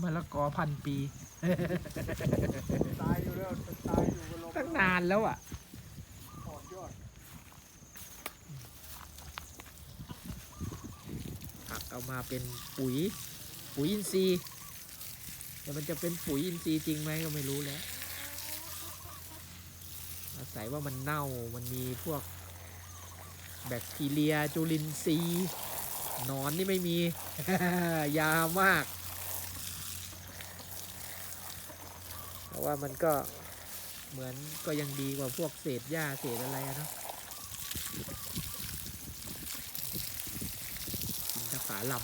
มะละกอพันปี ตายอยู่แล้วตายอยู่บนลมตั้งนานแล้วอะ ถอดยอดผักเอามาเป็นปุ๋ย ปุ๋ยอินทรีย์แต่มันจะเป็นปุ๋ยอินทรีย์จริงไหมก็ไม่รู้แล้ว อาศัยว่ามันเน่ามันมีพวกแบคทีเรียจุลินทรีย์หนอนนี่ไม่มี ยามาก แต่ว่ามันก็เหมือนก็ยังดีกว่าพวกเศษหญ้าเศษอะไรอะเนาะกินตะขาลำ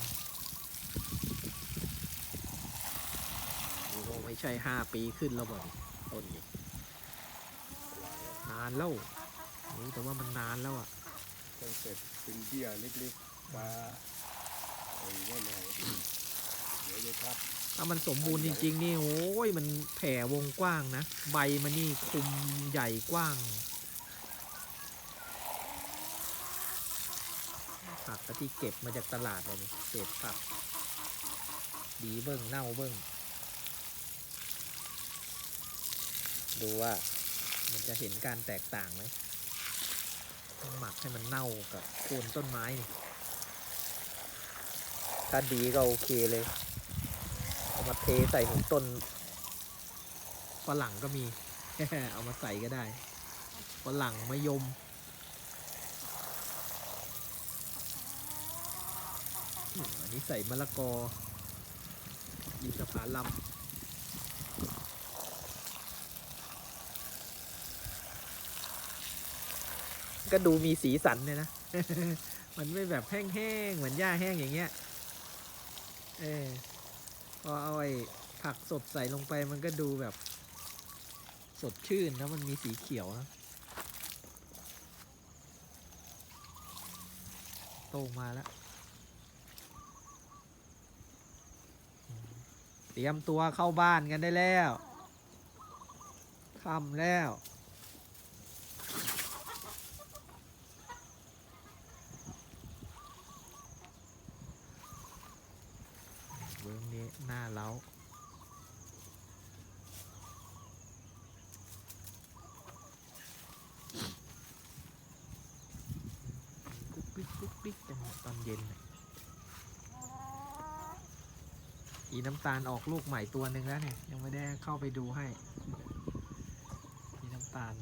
โอ้ไม่ใช่ห้าปีขึ้นแล้วบ่ต้นนี้นานแล้วโอ้แต่ว่ามันนานแล้วอะจนเสร็จเป็นเบี้ยเล็กๆมาไอ้นั่นไงเดี๋ยวจะทับ ถ้ามันสมบูรณ์จริง ๆ นี่โอ้ยมันแผ่วงกว้างนะ ใบมันนี่คุมใหญ่กว้างผักก็ที่เก็บมาจากตลาดเลยนี่เศษผัก ดีเบิ้งเน่าเบิ้งดูว่ามันจะเห็นการแตกต่างไหมต้องหมักให้มันเน่ากับโคนต้นไม้นี่ ถ้าดีก็โอเคเลย เอามาเทใส่หนุนต้นฝรั่งก็มี เอามาใส่ก็ได้ฝรั่งมะยมอืมอันนี้ใส่มะละกอยินกระผาลำก็ดูมีสีสันเนี่ยนะ มันไม่แบบแห้งๆ เหมือนหญ้าแห้งอย่างเงี้ย เออ พอเอาไอ้ผักสดใส่ลงไปมันก็ดูแบบ สดชื่นแล้วมันมีสีเขียวนะโตมาแล้ว เตรียมตัวเข้าบ้านกันได้แล้วค่ำแล้ว เวิร์กนี้ หน้าเล้ากุ๊กปิ๊กกุ๊กปิ๊กจังตอนเย็น อีน้ำตาลออกลูกใหม่ตัวหนึ่งแล้วเนี่ย ยังไม่ได้เข้าไปดูให้ อีน้ำตาล